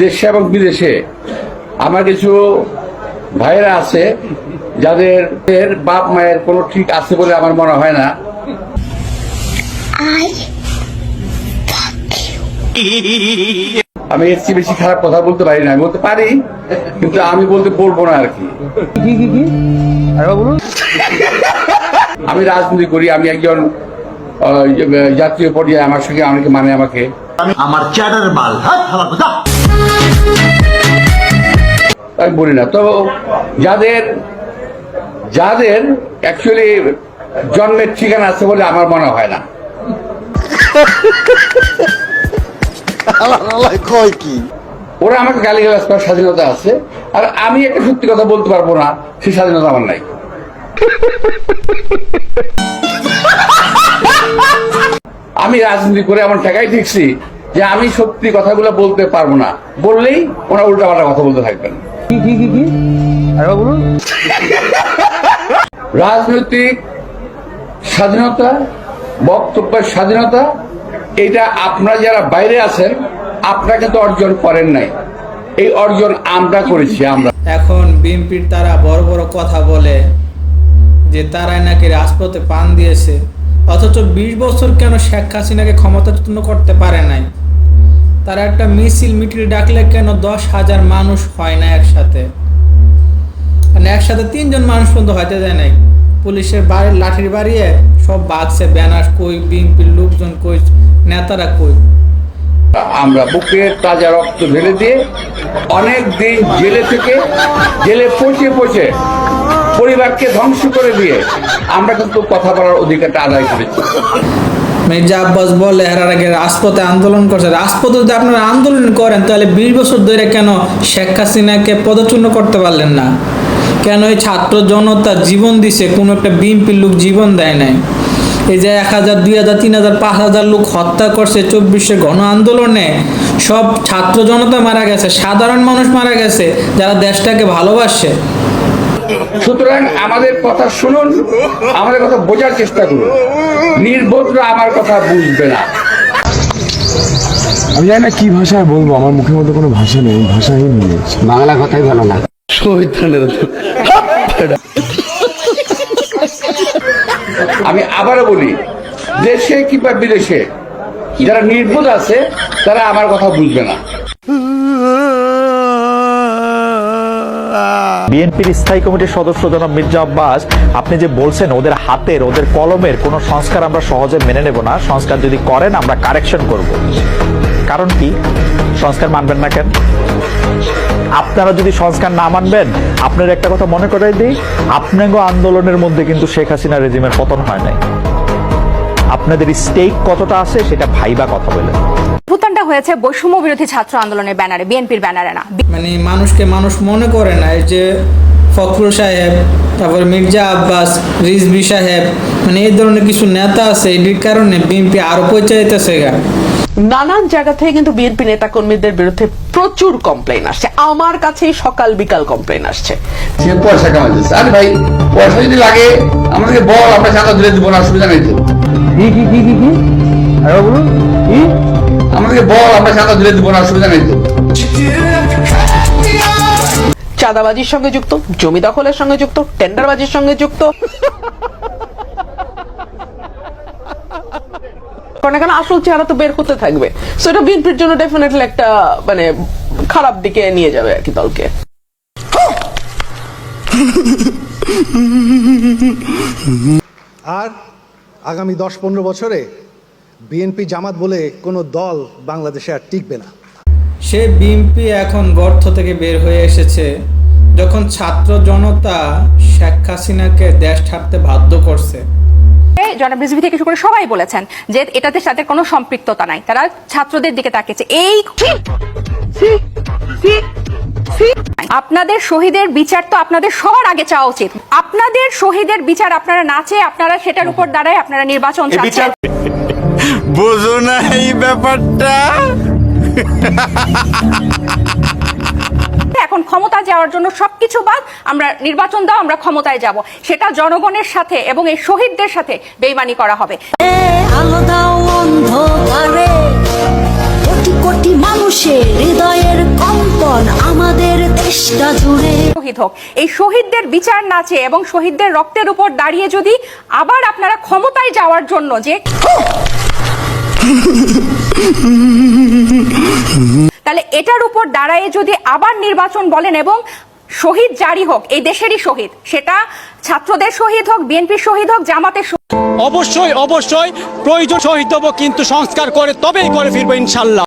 দেশে এবং বিদেশে। আমার কিছু ভাইয়েরা আছে যাদের এর বাপ মায়ের কোনো ঠিক আছে বলে আমার মনে হয় না। আমি এর চেয়ে বেশি খারাপ কথা বলতে পারি না আমি বলতে পারি কিন্তু আমি বলতে বলব না আর কি। আমি রাজনীতি করি আমি একজন জাতীয় পর্যায়ে আমার সঙ্গে অনেকে মানে আমাকে। আমার চ্যাটার বাল। কথা আমি বলি না। তো যাদের যাদের অ্যাকচুয়ালি জন্মের ঠিকানা আছে বলে আমার মনে হয় না। কয় কি? ওরা আমাকে গালিগালাজ করার স্বাধীনতা আছে আর আমি একটা সত্যি কথা বলতে পারব না সেই স্বাধীনতা আমার নাই। আমি রাজনীতি করে এমন টাকাই ঠিকছি যে আমি সত্যি কথাগুলো বলতে পারব না। বললেই ওরা উল্টাপাল্টা কথা বলতে থাকবেন। কি কি কি কি? আরেকবার বলুন। রাজনৈতিক স্বাধীনতা বক্তব্যের স্বাধীনতা এটা আপনারা যারা বাইরে আছেন আপনারা কিন্তু অর্জন করেন নাই। এই অর্জন আমরা করেছি আমরা। এখন বিএনপির তারা বড় বড় কথা বলে যে তারাই নাকি রাজপথে পান দিয়েছে। অথচ বিশ বছর কেন শেখ হাসিনাকে ক্ষমতাচ্যুত করতে পারে নাই? তারা একটা মিছিল মিটিল ডাকলে কেন দশ হাজার মানুষ হয় না একসাথে? মানে একসাথে তিনজন মানুষ পর্যন্ত হইতে দেয় নাই। পুলিশের বাড়ি, লাঠির বাড়িয়ে সব বাগছে ব্যানার কই, বিএনপির লোকজন কই, নেতারা কই? আমরা বুকে তাজা রক্ত ঢেলে দিয়ে অনেক দিন জেলে থেকে জেলে পচে পচে পরিবারকে ধ্বংস করে দিয়ে আমরা কিন্তু কথা বলার অধিকারটা আদায় করেছি। মির্জা আব্বাস বলে আগে রাজপথে আন্দোলন করছে। রাজপথে যদি আপনারা আন্দোলন করেন, তাহলে বিশ বছর ধরে কেন শেখ হাসিনাকে পদচূর্ণ করতে পারলেন না? কেন এই ছাত্র জনতা জীবন দিছে, কোনো একটা বিএনপির লোক জীবন দেয় নাই? এই যে এক হাজার, দুই হাজার, তিন হাজার, পাঁচ হাজার লোক হত্যা করছে চব্বিশে গণ আন্দোলনে, সব ছাত্র জনতা মারা গেছে, সাধারণ মানুষ মারা গেছে, যারা দেশটাকে ভালোবাসে। সুতরাং আমাদের কথা শুনুন আমাদের কথা বোঝার চেষ্টা করুন। নির্বোধরা আমার কথা বুঝবে না। আমি জানি না কি ভাষায় বলব আমার মুখের মধ্যে কোনো ভাষা নেই ভাষাহীন বাংলা কথাই ভালো না। আমি আবারও বলি দেশে কিংবা বিদেশে যারা নির্বোধ আছে তারা আমার কথা বুঝবে না। বিএনপির স্থায়ী কমিটির সদস্য জনাব মির্জা আব্বাস, আপনি যে বলছেন ওদের হাতের, ওদের কলমের কোনো সংস্কার আমরা সহজে মেনে নেব না। সংস্কার যদি করেন, আমরা কারেকশন করব। কারণ কি? সংস্কার মানবেন না কেন? আপনারা যদি সংস্কার না মানবেন, আপনার একটা কথা মনে করাই দিই আপনাগো আন্দোলনের মধ্যে কিন্তু শেখ হাসিনা রেজিমের পতন হয় নাই। আপনাদের স্টেক কতটা আছে, সেটা ভাইবা কথা বলে। হয়েছে বৈষম্য বিরোধী ছাত্র আন্দোলনের ব্যানারে বিএনপির ব্যানারে না। মানে মানুষকে মানুষ মনে করে না এই যে ফখরুল সাহেব তারপর মির্জা আব্বাস রিজবি সাহেব মানে এই ধরনের কিছু নেতা আছে এটির কারণে বিএনপি আরও পৌঁছাইতেছে গা। নানান জায়গা থেকে কিন্তু বিএনপি নেতা কর্মীদের বিরুদ্ধে প্রচুর কমপ্লেন আসছে। আমার কাছেই সকাল বিকাল কমপ্লেন আসছে। সে পয়সা কামাচ্ছে আরে ভাই পয়সা যদি লাগে আমাদেরকে বল আমরা চাঁদা দিলে দিব না অসুবিধা নেই তো। কি কি কি কি কি? আরেকবার বলুন কি? আমাদেরকে বল আমরা চাঁদা দিলে দিব না অসুবিধা নেই তো। চাঁদাবাজির সঙ্গে যুক্ত জমি দখলের সঙ্গে যুক্ত টেন্ডারবাজির সঙ্গে যুক্ত। কারণ এখানে আসল চেহারা তো বের হতে থাকবে। সো এটা বিএনপির জন্য ডেফিনেটলি একটা মানে খারাপ দিকে নিয়ে যাবে আর কি দলকে। আর আগামী দশ পনেরো বছরে বিএনপি জামাত বলে কোনো দল বাংলাদেশে আর টিকবে না। সে বিএনপি এখন গর্ত থেকে বের হয়ে এসেছে যখন ছাত্র জনতা শেখ হাসিনাকে দেশ ছাড়তে বাধ্য করছে। থেকে শুরু করে সবাই বলেছেন যে এটাতে সাথে কোনো সম্পৃক্ততা নাই তারা ছাত্রদের দিকে তাকিয়েছে। এই আপনাদের শহীদের বিচার তো আপনাদের সবার আগে চাওয়া উচিত। আপনাদের শহীদের বিচার আপনারা না চেয়ে আপনারা সেটার উপর দাঁড়ায় আপনারা নির্বাচন চাচ্ছেন। বোঝো না এই ব্যাপারটা। এখন ক্ষমতা যাওয়ার জন্য সবকিছু বাদ আমরা নির্বাচন দাও আমরা ক্ষমতায় যাব। সেটা জনগণের সাথে এবং এই শহীদদের সাথে বেইমানি করা হবে। আলাদা অন্ধকারে কোটি কোটি মানুষের হৃদয়ের শহীদ হোক। এই শহীদদের বিচার না চেয়ে এবং শহীদদের রক্তের উপর দাঁড়িয়ে যদি আবার আপনারা ক্ষমতায় যাওয়ার জন্য যে তাহলে এটার উপর দাঁড়ায় যদি আবার নির্বাচন বলেন এবং শহীদ জারি হোক, এই দেশেরই শহীদ, সেটা ছাত্রদের শহীদ হোক, বিএনপির শহীদ হোক, জামাতের অবশ্যই অবশ্যই, প্রয়োজন শহীদ হব, কিন্তু সংস্কার করে তবেই করে ফিরবো ইনশাল্লাহ।